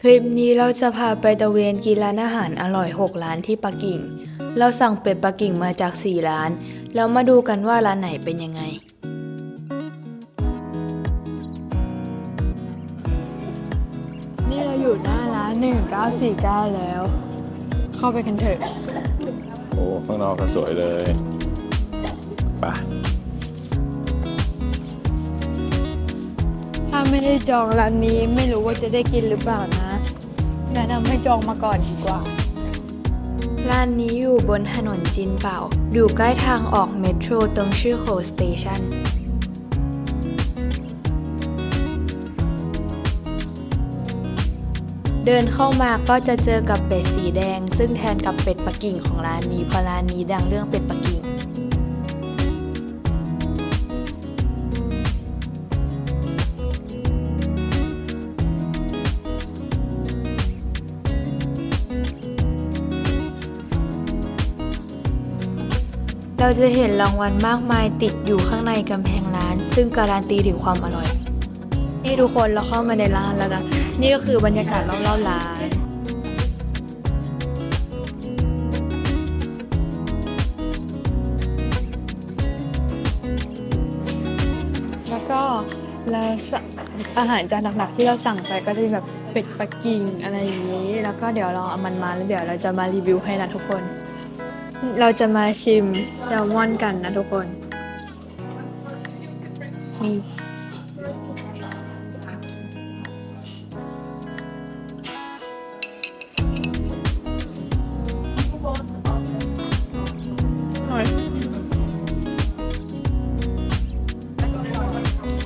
คลิปนี้เราจะพาไปตะเวนกินร้านอาหารอร่อย 6 ร้านที่ปักกิ่ง เราสั่งเป็ดปักกิ่งมาจาก 4 ร้าน แล้วมาดูกันว่าร้านไหนเป็นยังไง นี่เราอยู่หน้าร้าน 1949 แล้ว เข้าไปกันเถอะ โอ้ข้างนอกก็สวยเลย ไป ไม่ได้จองร้านนี้ไม่รู้ว่าจะได้กินหรือเปล่านะแนะนำให้จองมาก่อนดีกว่า ร้านนี้อยู่บนถนนจินเป่า อยู่ใกล้ทางออกเมโทรตรงชื่อโคสเตชันเดินเข้ามาก็จะเจอกับเป็ดสีแดง ซึ่งแทนกับเป็ดปักกิ่งของร้านนี้เพราะร้านนี้ดังเรื่องเป็ดปักกิ่ง เราจะเห็นรางวัลมากมายติดอยู่ข้างในกำแพงร้าน ซึ่งการันตีถึงความอร่อย นี่ทุกคนเราเข้ามาในร้านแล้วนะ นี่ก็คือบรรยากาศรอบๆร้าน แล้วก็เราสั่งอาหารจานหลักๆ ที่เราสั่งไปก็จะมีแบบเป็ดปักกิ่งอะไรอย่างนี้ แล้วก็เดี๋ยวเราเอามันมาแล้วเดี๋ยวเราจะมารีวิวให้นะทุกคน เราจะมาชิมแซลมอนกันนะทุกคนนี่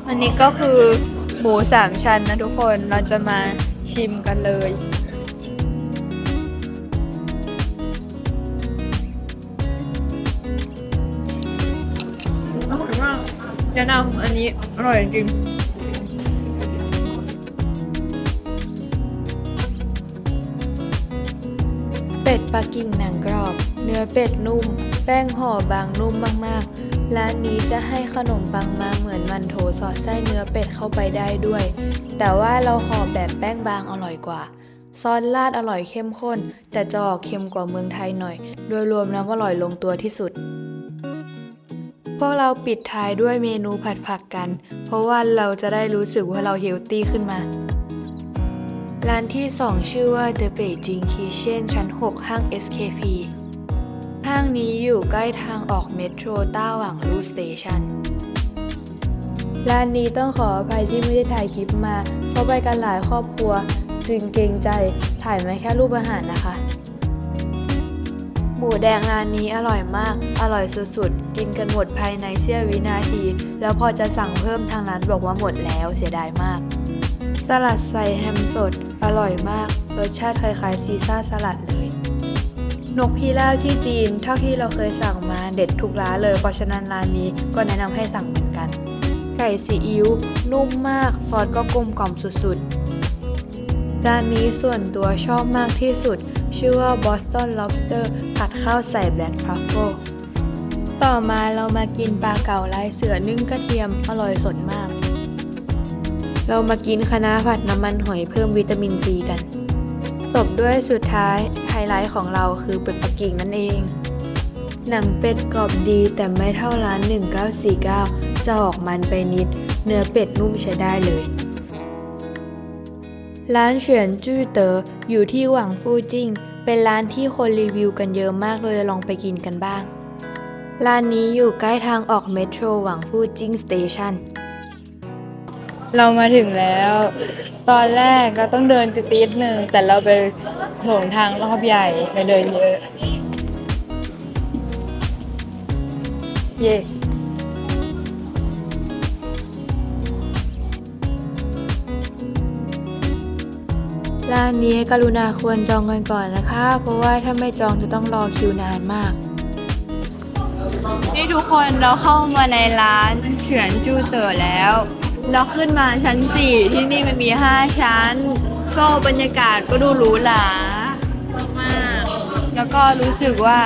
อันนี้ก็คือหมูสามชั้นนะทุกคน เราจะมาชิมกันเลย แนะนำอันนี้อร่อยจริงเป็ดปักกิ่งหนังกรอบ เนื้อเป็ดนุ่ม แป้งห่อบางนุ่มมากๆ ร้านนี้จะให้ขนมปังมาเหมือนมันโถสอดไส้เนื้อเป็ดเข้าไปได้ด้วย แต่ว่าเราห่อแบบแป้งบางอร่อยกว่า ซอสราดอร่อยเข้มข้น แต่จะออกเค็มกว่าเมืองไทยหน่อย โดยรวมแล้วอร่อยลงตัวที่สุด พวกเราปิดท้ายด้วยเมนูผัดผักกัน เพราะว่าเราจะได้รู้สึกว่าเราเฮลตี้ขึ้นมา ร้านที่ 2 ชื่อว่า The Beijing Kitchen ชั้น 6 ห้าง SKP ห้างนี้อยู่ใกล้ทางออกเมโทรต้าหวังลู่สเตชันร้านนี้ต้องขออภัยที่ไม่ได้ถ่ายคลิปมา เพราะไปกันหลายครอบครัว จึงเกรงใจถ่ายมาแค่รูปอาหารนะคะ หมูแดงร้านนี้อร่อยมาก อร่อยสุด กินกันหมดภายในเสี้ยววินาที แล้วพอจะสั่งเพิ่มทางร้านบอกว่าหมดแล้วเสียดายมาก สลัดใส่แฮมสด อร่อยมาก รสชาติคล้ายๆซีซ่าสลัดเลย นกพิราบที่จีน เท่าที่เราเคยสั่งมาเด็ดทุกร้านเลย เพราะฉะนั้นร้านนี้ก็แนะนำให้สั่งเหมือนกัน ไก่ซีอิ๊วนุ่มมาก ซอสก็กลมกล่อมสุดๆ จานนี้ส่วนตัวชอบมากที่สุด ชื่อว่า Boston Lobster ผัดข้าวใส่ Black Truffle ต่อมาเรามากินปลาเก๋าลายเสือนึ่งกระเทียมอร่อยสดมาก เรามากินคะน้าผัดน้ำมันหอยเพิ่มวิตามินซีกัน ตบด้วยสุดท้ายไฮไลท์ของเราคือเป็ดปักกิ่งนั่นเอง หนังเป็ดกรอบดีแต่ไม่เท่าร้าน 1949 จะออกมันไปนิด เนื้อเป็ดนุ่มใช้ได้เลย ร้านเฉียนจื้อเต๋ออยู่ที่หวังฟู่จิ้ง เป็นร้านที่คนรีวิวกันเยอะมากเลยลองไปกินกันบ้าง ร้านนี้อยู่ใกล้ทางออกเมโทรหวังฟู่จิ้งสเตชันเรามาถึงแล้ว ตอนแรกเราต้องเดินติดๆหนึ่งแต่เราไปโถงทางรอบใหญ่ไปเดินเยอะ เย่ร้านนี้กรุณาควรจองกันก่อนนะคะ เพราะว่าถ้าไม่จองจะต้องรอคิวนานมาก นี่ทุกคนเราเข้ามาในร้านเฉือนจูเต๋อแล้ว เราขึ้นมาชั้น 4 ที่นี่มันมี 5 ชั้น ก็บรรยากาศก็ดูหรูหรามากแล้วก็รู้สึกว่า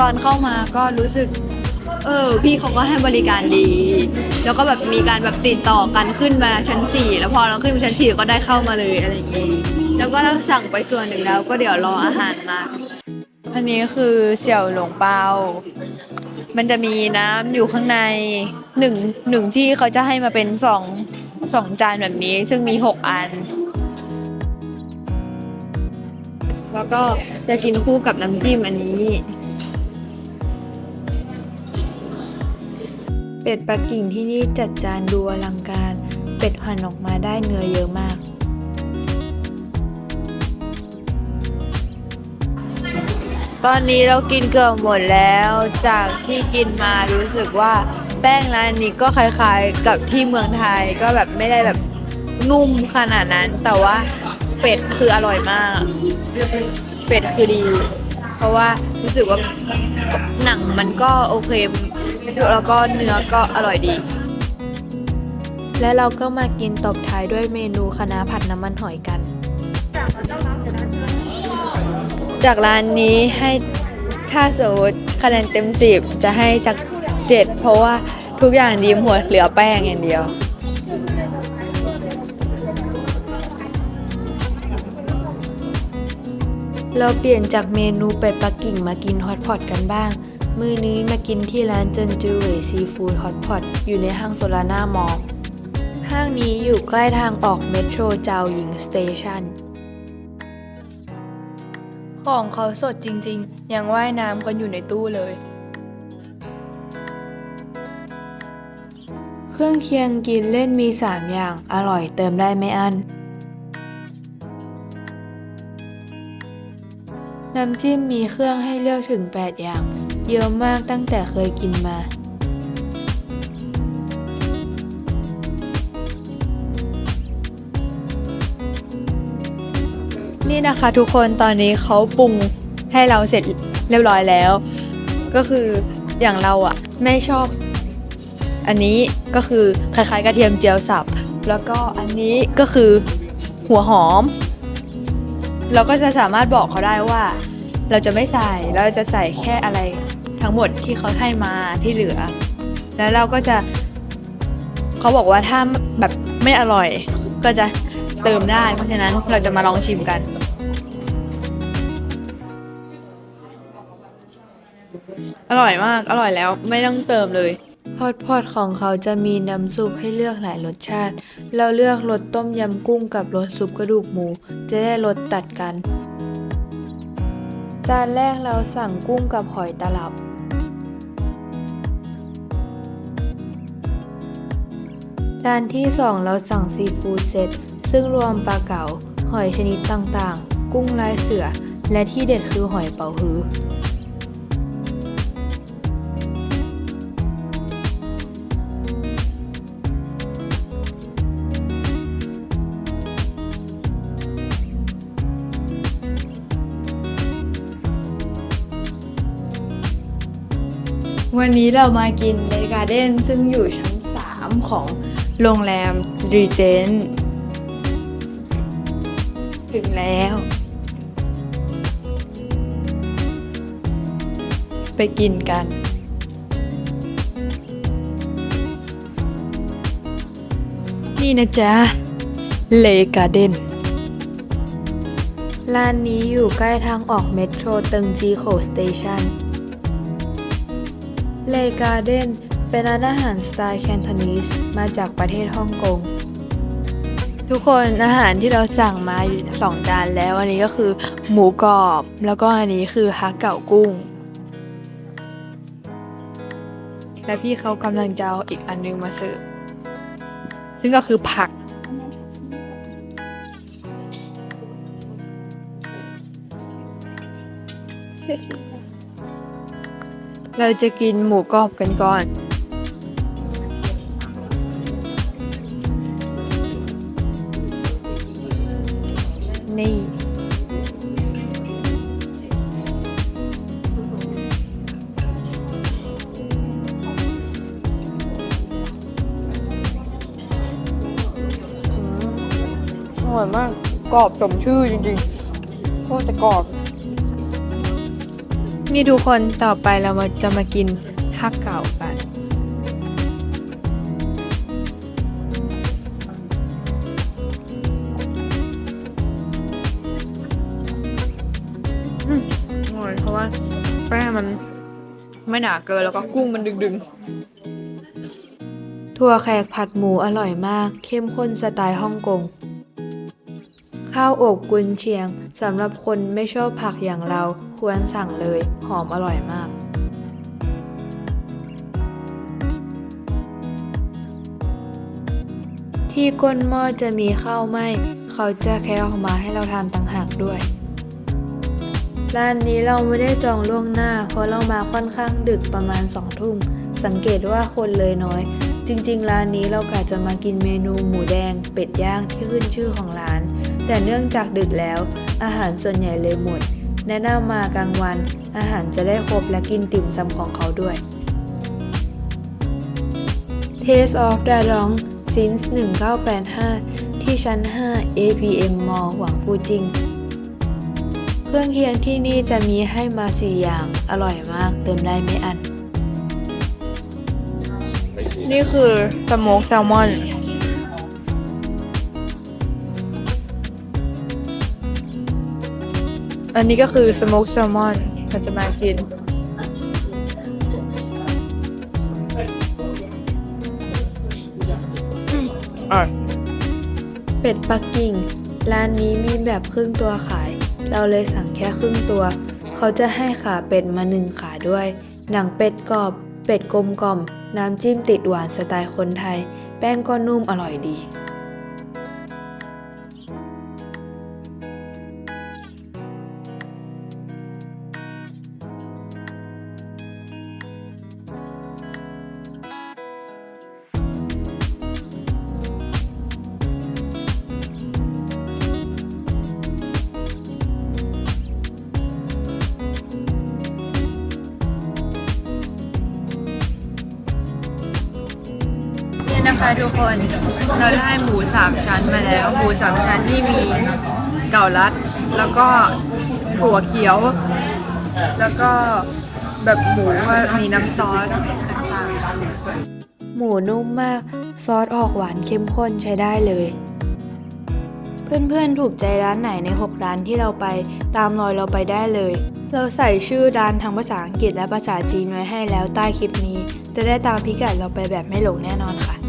ตอนเข้ามาก็รู้สึก เออ พี่เขาก็ให้บริการดี แล้วก็แบบมีการแบบติดต่อกันขึ้นมาชั้นสี่แล้วพอเราขึ้นมาชั้นสี่ก็ได้เข้ามาเลยอะไรอย่างงี้แล้วก็เราสั่งไปส่วนหนึ่งแล้วก็เดี๋ยวรออาหารมา อันนี้คือเสี่ยวหลงเปา มันจะมีน้ำอยู่ข้างในหนึ่งหนึ่งที่เขาจะให้มาเป็นสองสองจานแบบนี้ ซึ่งมีหกอัน แล้วก็จะกินคู่กับน้ำจิ้มอันนี้ เป็ดปักกิ่งที่นี่จัดจานดูอลังการ เป็ดหั่นออกมาได้เนื้อเยอะมาก ตอนนี้เรากินเกือบหมดแล้วจากที่กินมารู้สึกว่าแป้งร้านนี้ก็คล้ายๆกับที่เมืองไทยก็แบบไม่ได้แบบนุ่มขนาดนั้น แต่ว่าเป็ดคืออร่อยมาก เป็ดคือดี เพราะว่ารู้สึกว่าหนังมันก็โอเค แล้วก็เนื้อก็อร่อยดี และเราก็มากินตบท้ายด้วยเมนูคะน้าผัดน้ำมันหอยกัน จากร้านนี้ให้ถ้าสมมติคะแนนเต็มสิบจะให้จากเจ็ดเพราะว่าทุกอย่างดีหมดเหลือแป้งอย่างเดียว เราเปลี่ยนจากเมนูเป็ดปักกิ่งมากินฮอตพอตกันบ้าง มื้อนี้มากินที่ร้านเจินจูเวซีฟู้ดฮอตพอตอยู่ในห้างโซลาน่ามอลล์ห้างนี้อยู่ใกล้ทางออกเมโทรเจาหญิงสเตชัน ของเขาสดจริงๆ ยังว่ายน้ำกันอยู่ในตู้เลย เครื่องเคียงกินเล่นมี 3 อย่าง อร่อยเติมได้ไม่อั้น น้ำจิ้มมีเครื่องให้เลือกถึง 8 อย่าง เยอะมากตั้งแต่เคยกินมา นี่นะคะทุกคนตอนนี้เขาปรุงให้เราเสร็จเรียบร้อยแล้ว ก็คืออย่างเราอะไม่ชอบ อันนี้ก็คือคล้ายๆกระเทียมเจียวสับ แล้วก็อันนี้ก็คือหัวหอม เราก็จะสามารถบอกเขาได้ว่า เราจะไม่ใส่เราจะใส่แค่อะไรทั้งหมดที่เขาให้มาที่เหลือ แล้วเราก็จะเขาบอกว่าถ้าแบบไม่อร่อยก็จะ เติมได้ เพราะฉะนั้นเราจะมาลองชิมกัน อร่อยมาก อร่อยแล้วไม่ต้องเติมเลยฮอตพอตของเขาจะมีน้ำซุปให้เลือกหลายรสชาติ เราเลือกรสต้มยำกุ้งกับรสซุปกระดูกหมู จะได้รสตัดกัน จานแรกเราสั่งกุ้งกับหอยตลับจานที่สองเราสั่งซีฟู้ดเซต ซึ่งรวมปลาเก๋าหอยชนิดต่างๆ กุ้งลายเสือ และที่เด็ดคือหอยเป๋าฮื้อวันนี้เรามากินในการ์เด้นซึ่งอยู่ชั้น 3 ของโรงแรมรีเจน ถึงแล้ว ไปกินกัน นี่นะจ๊ะ เลกาเดนร้านนี้อยู่ใกล้ทางออกเมโทรติงจีโคสเตชันเลกาเดนเป็นร้านอาหารสไตล์แคนโทนีสมาจากประเทศฮ่องกง ทุกคนอาหารที่เราสั่งมาอยู่สองจานแล้วอันนี้ก็คือหมูกรอบ แล้วก็อันนี้คือฮักเก่ากุ้ง และพี่เขากำลังจะเอาอีกอันนึงมาเสิร์ฟซึ่งก็คือผัก เราจะกินหมูกรอบกันก่อนนี่ ร่อยมาก กรอบสมชื่อจริงๆโคตรจะกรอบ นี่ทุกคนต่อไปเรามาจะมากินฮภาคเก่ากันอืมอร่อยเพราะว่าแป้งมันไม่หนาเกินแล้วก็กุ้งมันดึงถั่วแขกผัดหมูอร่อยมาก เข้มข้นสไตล์ฮ่องกง ข้าวอบกุนเชียงสำหรับคนไม่ชอบผักอย่างเราควรสั่งเลย หอมอร่อยมากที่ก้นหม้อจะมีข้าวไหมเขาจะแคะออกมาให้เราทานต่างหากด้วย ร้านนี้เราไม่ได้จองล่วงหน้า เพราะเรามาค่อนข้างดึกประมาณสองทุ่ม สังเกตว่าคนเลยน้อย จริงๆ ร้านนี้เรากะจะมากินเมนูหมูแดง เป็ดย่างที่ขึ้นชื่อของร้าน แต่เนื่องจากดึกแล้ว อาหารส่วนใหญ่เลยหมด แนะนำมากลางวัน อาหารจะได้ครบและกินติ่มซำของเขาด้วย Taste of d a l o n g since 1985 ที่ชั้น 5 APM Mall หวังฟูจิง เครื่องเคียงที่นี่จะมีให้มา 4 อย่าง อร่อยมาก เติมได้ไม่อัน นี่คือสโมกแซลมอน อันนี้ก็คือสโมกแซลมอนเราจะมากินอืมอร่อยเป็ดปักกิ่ง ร้านนี้มีแบบครึ่งตัวขาย เราเลยสั่งแค่ครึ่งตัว เขาจะให้ขาเป็ดมาหนึ่งขาด้วย หนังเป็ดกรอบ เป็ดกลมกล่อม น้ำจิ้มติดหวานสไตล์คนไทย แป้งก็นุ่มอร่อยดี คะทุกคนเราได้หมูสามชั้นมาแล้ว หมูสามชั้นที่มีเก่าลัด แล้วก็ถั่วเขียว แล้วก็แบบหมูว่ามีน้ำซอสต่างๆหมูนุ่มมาก ซอสออกหวานเข้มข้นใช้ได้เลย เพื่อนๆถูกใจร้านไหนใน 6 ร้านที่เราไปตามรอยเราไปได้เลยเราใส่ชื่อร้านทั้งภาษาอังกฤษและภาษาจีนไว้ให้แล้วใต้คลิปนี้ จะได้ตามพิกัดเราไปแบบไม่หลงแน่นอนค่ะ